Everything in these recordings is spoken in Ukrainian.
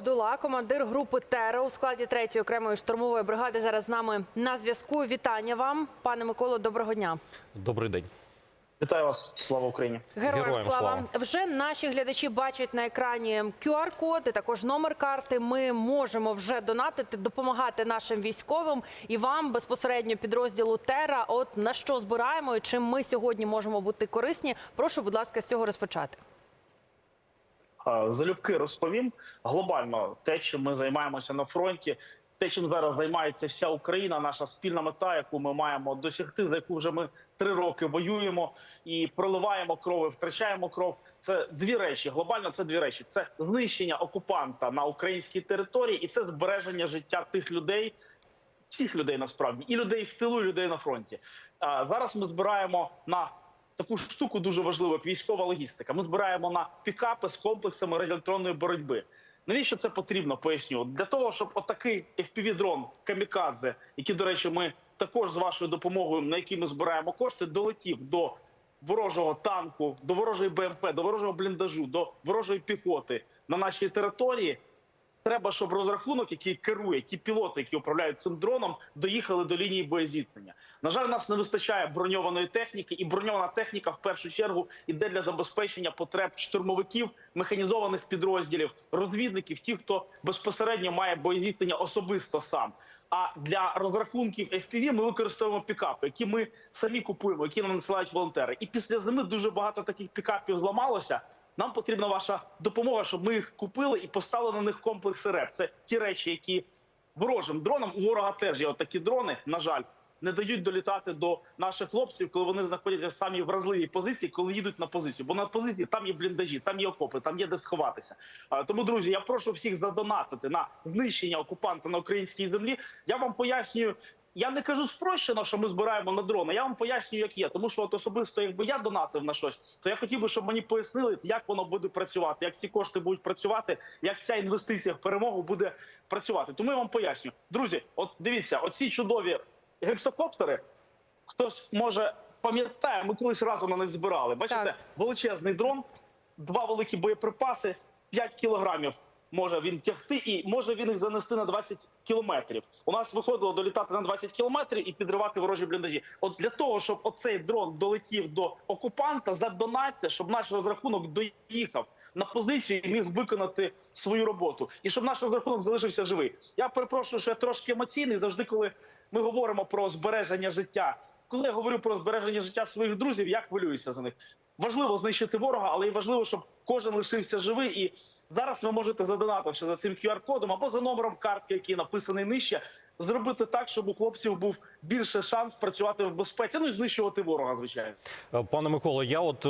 Абдула, командир групи Тера у складі 3-ї окремої штурмової бригади. Зараз з нами на зв'язку. Вітання вам, пане Миколо. Доброго дня. Добрий день. Вітаю вас, слава Україні! Героям, Героям слава. слава. Вже наші глядачі бачать на екрані QR-код, і також номер карти. Ми можемо вже донатити, допомагати нашим військовим і вам безпосередньо підрозділу Тера. От на що збираємо і чим ми сьогодні можемо бути корисні. Прошу, будь ласка, з цього розпочати. Залюбки розповім глобально те, чим ми займаємося на фронті, те, чим зараз займається вся Україна, наша спільна мета, яку ми маємо досягти, за яку вже ми три роки воюємо і проливаємо кров, і втрачаємо кров. Це дві речі. Глобально це дві речі: це знищення окупанта на українській території, і це збереження життя тих людей, всіх людей насправді, і людей в тилу, і людей на фронті. А зараз ми збираємо на таку штуку дуже важливу, як військова логістика. Ми збираємо на пікапи з комплексами радіоелектронної боротьби. Навіщо це потрібно? Поясню для того, щоб отакий FPV-дрон камікадзе, який, до речі, ми також з вашою допомогою, на який ми збираємо кошти, долетів до ворожого танку, до ворожої БМП, до ворожого бліндажу, до ворожої піхоти на нашій території. Треба, щоб розрахунок, який керує ті пілоти, які управляють цим дроном, доїхали до лінії боєзіткнення. На жаль, нас не вистачає броньованої техніки, і броньована техніка в першу чергу йде для забезпечення потреб штурмовиків, механізованих підрозділів, розвідників, ті, хто безпосередньо має боєзіткнення особисто сам. А для розрахунків FPV ми використовуємо пікапи, які ми самі купуємо, які нам надсилають волонтери. І після зими дуже багато таких пікапів зламалося. Нам потрібна ваша допомога, щоб ми їх купили і поставили на них комплекси РЕП. Це ті речі, які ворожим дронам у ворога теж є от такі дрони. На жаль, не дають долітати до наших хлопців, коли вони знаходяться в самій вразливій позиції, коли їдуть на позицію. Бо на позиції там є бліндажі, там є окопи, там є де сховатися. Тому, друзі, я прошу всіх задонатити на знищення окупанта на українській землі. Я вам пояснюю. Я не кажу спрощено, що ми збираємо на дрони. Я вам пояснюю, як є. Тому що от особисто, якби я донатив на щось, то я хотів би, щоб мені пояснили, як воно буде працювати, як ці кошти будуть працювати, як ця інвестиція в перемогу буде працювати. Тому я вам поясню, друзі. От дивіться, оці чудові гексокоптери. Хтось може пам'ятає, ми колись разом на них збирали. Бачите, Так. величезний дрон, два великі боєприпаси, 5 кілограмів може він тягти, і може він їх занести на 20 кілометрів. У нас виходило долітати на 20 кілометрів і підривати ворожі бліндажі. От для того, щоб оцей дрон долетів до окупанта, задонатьте, щоб наш розрахунок доїхав на позицію і міг виконати свою роботу, і щоб наш розрахунок залишився живий. Я перепрошую, що я трошки емоційний. Завжди, коли ми говоримо про збереження життя. Коли я говорю про збереження життя своїх друзів, я хвилююся за них. Важливо знищити ворога, але й важливо, щоб кожен лишився живий. І зараз ви можете задонативши за цим QR-кодом або за номером картки, який написаний нижче, зробити так, щоб у хлопців був більше шанс працювати в безпеці. Ну і знищувати ворога, звичайно. Е, Пане Миколо, я от е,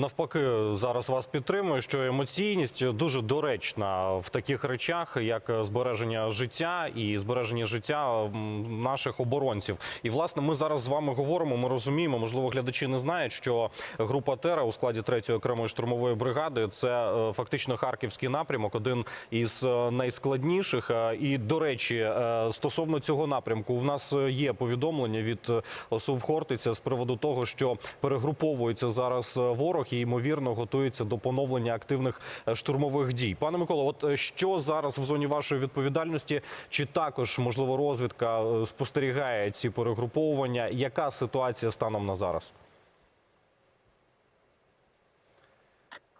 навпаки зараз вас підтримую, що емоційність дуже доречна в таких речах, як збереження життя і збереження життя наших оборонців. І власне ми зараз з вами говоримо. Ми розуміємо, можливо, глядачі не знають, що група Тера у складі 3-ї окремої штурмової бригади це е, фактично харківський напрямок, один із е, найскладніших. Е, І до речі, е, стосовно цього напрямку, в нас є повідомлення від ОСУВ Хортиця з приводу того, що перегруповується зараз ворог і ймовірно готується до поновлення активних штурмових дій. Пане Миколо, от що зараз в зоні вашої відповідальності? Чи також можливо розвідка спостерігає ці перегруповування? Яка ситуація станом на зараз?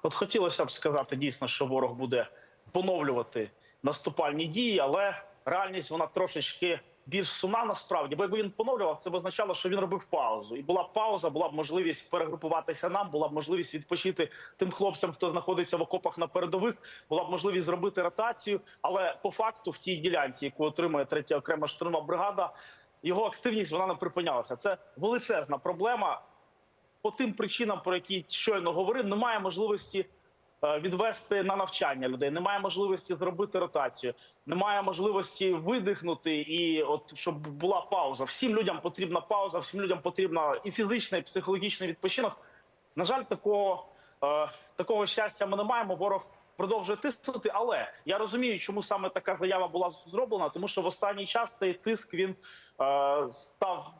От хотілося б сказати дійсно, що ворог буде поновлювати наступальні дії, але реальність вона трошечки більш сумна насправді. Бо якби він поновлював, це б означало, що він робив паузу. І була пауза, була б можливість перегрупуватися нам, була б можливість відпочити тим хлопцям, хто знаходиться в окопах на передових, була б можливість зробити ротацію. Але по факту, в тій ділянці, яку отримує третя окрема штурмова бригада, його активність вона не припинялася. Це величезна проблема по тим причинам, про які щойно говорив, немає можливості е, відвести на навчання людей, немає можливості зробити ротацію, немає можливості видихнути і от щоб була пауза. Всім людям потрібна пауза, всім людям потрібна і фізична, і психологічний відпочинок. На жаль, такого, е, такого щастя ми не маємо. Ворог продовжує тиснути, але я розумію, чому саме така заява була зроблена, тому що в останній час цей тиск він е, став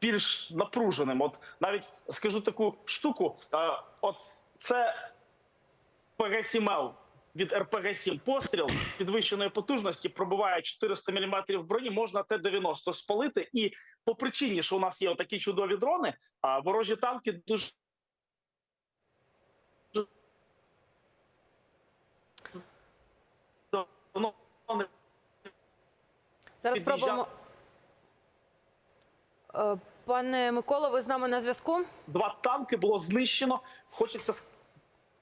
більш напруженим. От навіть скажу таку штуку: е, от це ПГ-7Л від РПГ-7 постріл підвищеної потужності пробиває 400 мм броні, можна Т-90 спалити. І по причині, що у нас є такі чудові дрони, а ворожі танки дуже Зараз спробуємо. Е, Пане Микола, ви з нами на зв'язку? два танки було знищено. Хочеться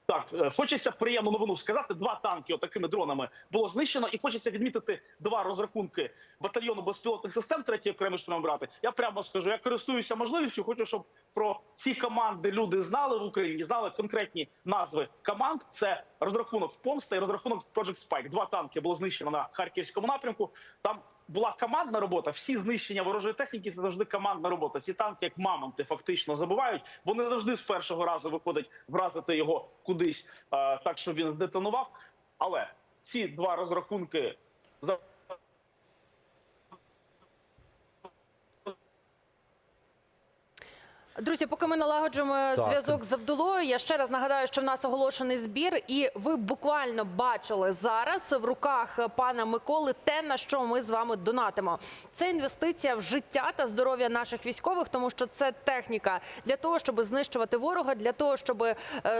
так, е, хочеться приємну новину сказати. Два танки отакими дронами було знищено, і хочеться відмітити два розрахунки батальйону безпілотних систем третьої окремої штурмової брати. Я прямо скажу, я користуюся можливістю. Хочу, щоб про ці команди люди знали в Україні, знали конкретні назви команд. Це розрахунок помста і розрахунок Project Spike. Два танки було знищено на харківському напрямку. Там була командна робота. Всі знищення ворожої техніки це завжди командна робота. Ці танки, як мамонти, фактично забувають. Вони завжди з першого разу виходить вразити його кудись так, щоб він детонував. Але ці два розрахунки Друзі, поки ми налагоджуємо зв'язок з Абдулою, я ще раз нагадаю, що в нас оголошений збір, і ви буквально бачили зараз в руках пана Миколи те, на що ми з вами донатимо. Це інвестиція в життя та здоров'я наших військових, тому що це техніка для того, щоб знищувати ворога, для того, щоб е,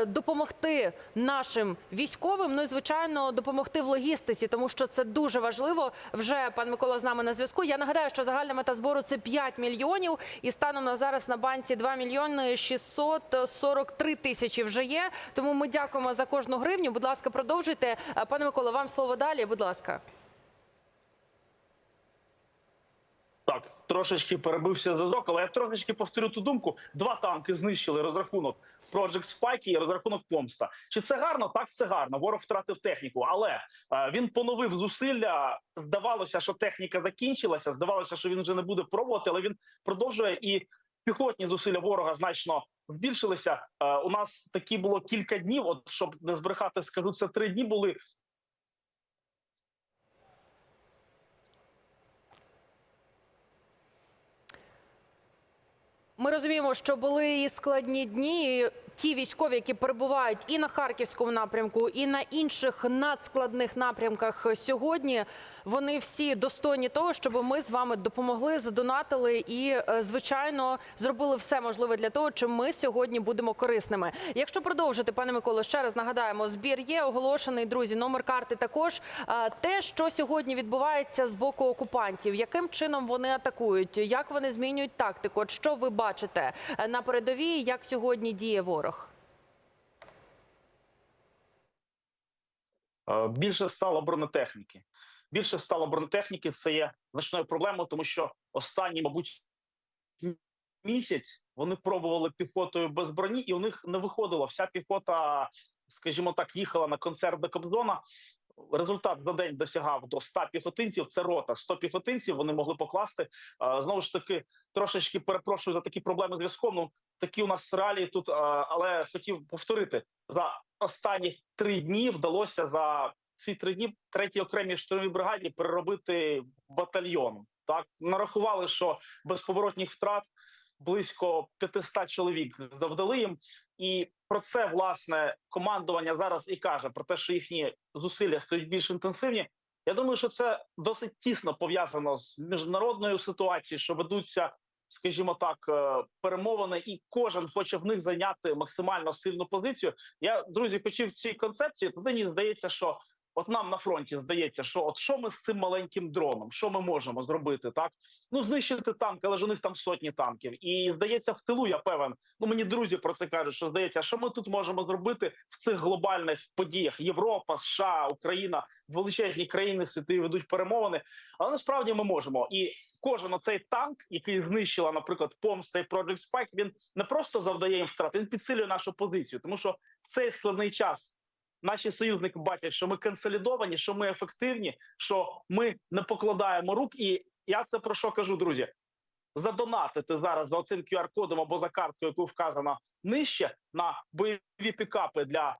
допомогти нашим військовим. Ну і звичайно допомогти в логістиці, тому що це дуже важливо. Вже пан Микола з нами на зв'язку. Я нагадаю, що загальна мета збору це 5 мільйонів, і станом на зараз на банці 2 мільйони 643 тисячі вже є. Тому ми дякуємо за кожну гривню. Будь ласка, продовжуйте. Е, Пане Микола, вам слово далі. Будь ласка. Так, трошечки перебився зв'язок, але я трошечки повторю ту думку. Два танки знищили розрахунок Project Spike і розрахунок Помста. Чи це гарно? Так, це гарно. Ворог втратив техніку, але е, він поновив зусилля. Здавалося, що техніка закінчилася. Здавалося, що він вже не буде пробувати, але він продовжує і. Піхотні зусилля ворога значно збільшилися. Е, у нас такі було кілька днів. От щоб не збрехати, скажу, це три дні були Ми розуміємо, що були і складні дні. Ті військові, які перебувають і на харківському напрямку, і на інших надскладних напрямках сьогодні, вони всі достойні того, щоб ми з вами допомогли, задонатили і, е, звичайно, зробили все можливе для того, чим ми сьогодні будемо корисними. Якщо продовжити, пане Миколо, ще раз нагадаємо, збір є оголошений. Друзі, номер карти також. Те, що сьогодні відбувається з боку окупантів, яким чином вони атакують, як вони змінюють тактику? От що ви бачите е, на передовій, як сьогодні діє ворог? Е, більше стало бронетехніки. Більше стало бронетехніки. Це є значною проблемою, тому що останній, мабуть, місяць вони пробували піхотою без броні, і у них не виходило. Вся піхота, скажімо так, їхала на концерт до Кобзона. Результат за день досягав до 100 піхотинців. Це рота 100 піхотинців. Вони могли покласти. Е, Знову ж таки, трошечки перепрошую за такі проблеми зв'язком. Ну такі у нас реалії тут. е, Але хотів повторити за останні три дні вдалося за ці три дні третій окремій штурмовій бригаді переробити батальйон. Так нарахували, що безповоротних втрат близько 500 чоловік завдали їм, і про це власне командування зараз і каже про те, що їхні зусилля стають більш інтенсивні. Я думаю, що це досить тісно пов'язано з міжнародною ситуацією, що ведуться, скажімо так, е, перемовини, і кожен хоче в них зайняти максимально сильну позицію. Я друзі, почув цій концепції. Тоді мені здається, що от нам на фронті здається, що от що ми з цим маленьким дроном, що ми можемо зробити, так ну знищити танк, але ж у них там сотні танків. І здається, в тилу я певен. Ну мені друзі про це кажуть, що здається, що ми тут можемо зробити в цих глобальних подіях: Європа, США, Україна, величезні країни світи ведуть перемовини. Але насправді ми можемо. І кожен оцей танк, який знищила, наприклад, помста і Project Spike, він не просто завдає їм втрат, він підсилює нашу позицію, тому що в цей складний час. Наші союзники бачать, що ми консолідовані, що ми ефективні, що ми не покладаємо рук. І я це про що кажу, друзі? Задонатити зараз за цим QR-кодом або за карткою, яку вказано нижче, на бойові пікапи для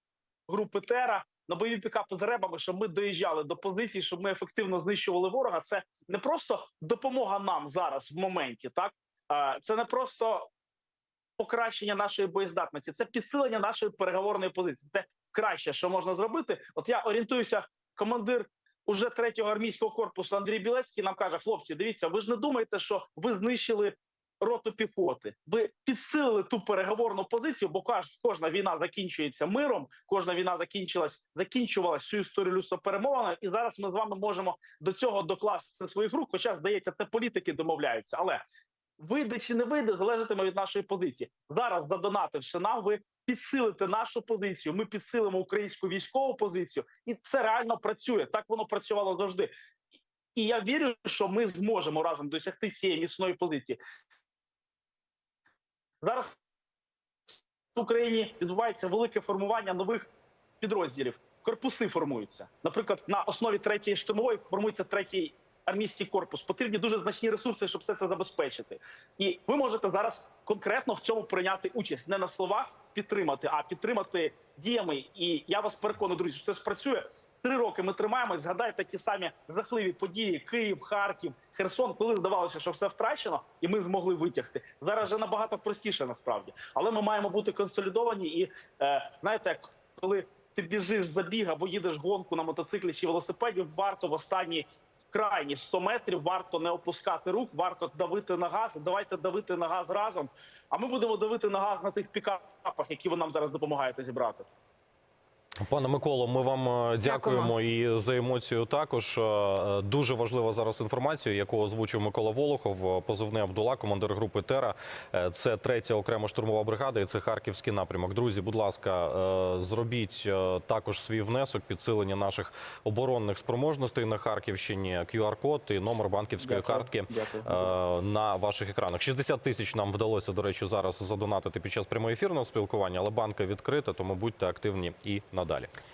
групи Тера, на бойові пікапи з ребами, щоб ми доїжджали до позицій, щоб ми ефективно знищували ворога. Це не просто допомога нам зараз в моменті, так це не просто покращення нашої боєздатності, це підсилення нашої переговорної позиції. Це краще, що можна зробити. От я орієнтуюся, командир уже третього армійського корпусу Андрій Білецький нам каже: хлопці, дивіться, ви ж не думаєте, що ви знищили роту піхоти. Ви підсилили ту переговорну позицію, бо кожна війна закінчується миром, кожна війна закінчилась, закінчувалась всю історію людства перемовиною, і зараз ми з вами можемо до цього докласти своїх рук. Хоча здається, це політики домовляються, але. Вийде чи не вийде, залежатиме від нашої позиції. Зараз, задонативши нам, ви підсилите нашу позицію. Ми підсилимо українську військову позицію, і це реально працює. Так воно працювало завжди. І я вірю, що ми зможемо разом досягти цієї міцної позиції. Зараз в Україні відбувається велике формування нових підрозділів. Корпуси формуються. Наприклад, на основі третьої штурмової формується третій армійський корпус. Потрібні дуже значні ресурси, щоб все це забезпечити. І ви можете зараз конкретно в цьому прийняти участь не на словах підтримати, а підтримати діями. І я вас переконую, друзі, що це спрацює. Три роки ми тримаємось. Згадайте ті самі жахливі події: Київ, Харків, Херсон, коли здавалося, що все втрачено, і ми змогли витягти. Зараз вже набагато простіше насправді, але ми маємо бути консолідовані. І е, знаєте, коли ти біжиш забіг або їдеш гонку на мотоциклі чи велосипеді, варто в останні крайні 100 метрів варто не опускати рук, варто давити на газ. Давайте давити на газ разом. А ми будемо давити на газ на тих пікапах, які ви нам зараз допомагаєте зібрати. Пане Миколо, ми вам е, дякуємо Дякуємо. і за емоцію. Також Е, дуже важлива зараз інформація, яку озвучив Микола Волохов, е, позивний Абдула, командир групи Тера. Це третя окрема штурмова бригада, і це харківський напрямок. Друзі, будь ласка, зробіть також свій внесок підсилення наших оборонних спроможностей на Харківщині. QR-код і номер банківської Дякую. картки Дякую. на ваших екранах. 60 тисяч нам вдалося, до речі, зараз задонатити під час прямоефірного спілкування, але банка відкрита, тому будьте активні і надалі.